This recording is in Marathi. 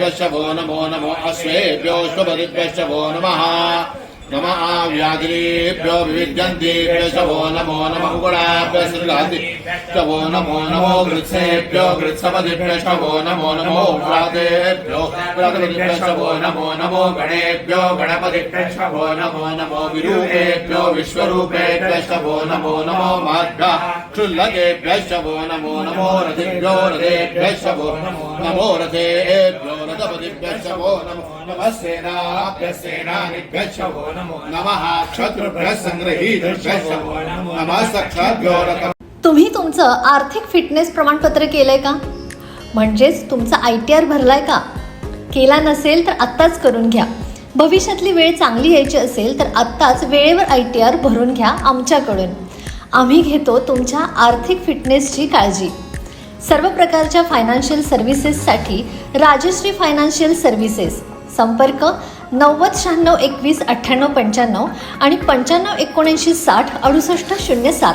भो नमो नमो अश्वेभ्यो शुभदिभ्यश्च वो नमः। नम व्याधिभ्यो विविद्यन्तेभ्यश्च वो नमो नमः गुणाभ्य श्रीगादिभ्यश्च वो नमो नमो गृत्सेभ्यो गृत्सपदिभ्यश्च वो नमो नमो व्रातेभ्यो व्रातपदिभ्यश्च वो नमो नमो गणेभ्यो गणपतिभ्यश्च वो नमो नमो विरूपेभ्यो विश्वरूपेभ्यश्च वो नमो नमो माभ्यः क्षुल्लकेभ्यश्च वो नमो नमो रथिभ्यो रथेभ्यश्च वो नमो रथे वो नमो नमः वो नमो नमः क्षत्रुभ्यः सङ्ग्रहीतभ्यश्च वो नमो नमः तुम्ही तुमचं आर्थिक फिटनेस प्रमाणपत्र केलंय का? म्हणजेच तुमचा आय टी आर भरलाय का? केला नसेल तर आत्ताच करून घ्या. भविष्यातली वेळ चांगली यायची असेल तर आत्ताच वेळेवर आय टी आर भरून घ्या आमच्याकडून. आम्ही घेतो तुमच्या आर्थिक फिटनेसची काळजी. सर्व प्रकारच्या फायनान्शियल सर्व्हिसेससाठी राजश्री फायनान्शियल सर्व्हिसेस संपर्क नव्वद शहाण्णव एकवीस अठ्ठ्याण्णव पंच्याण्णव आणि पंच्याण्णव एकोणऐंशी साठ अडुसष्ट शून्य सात.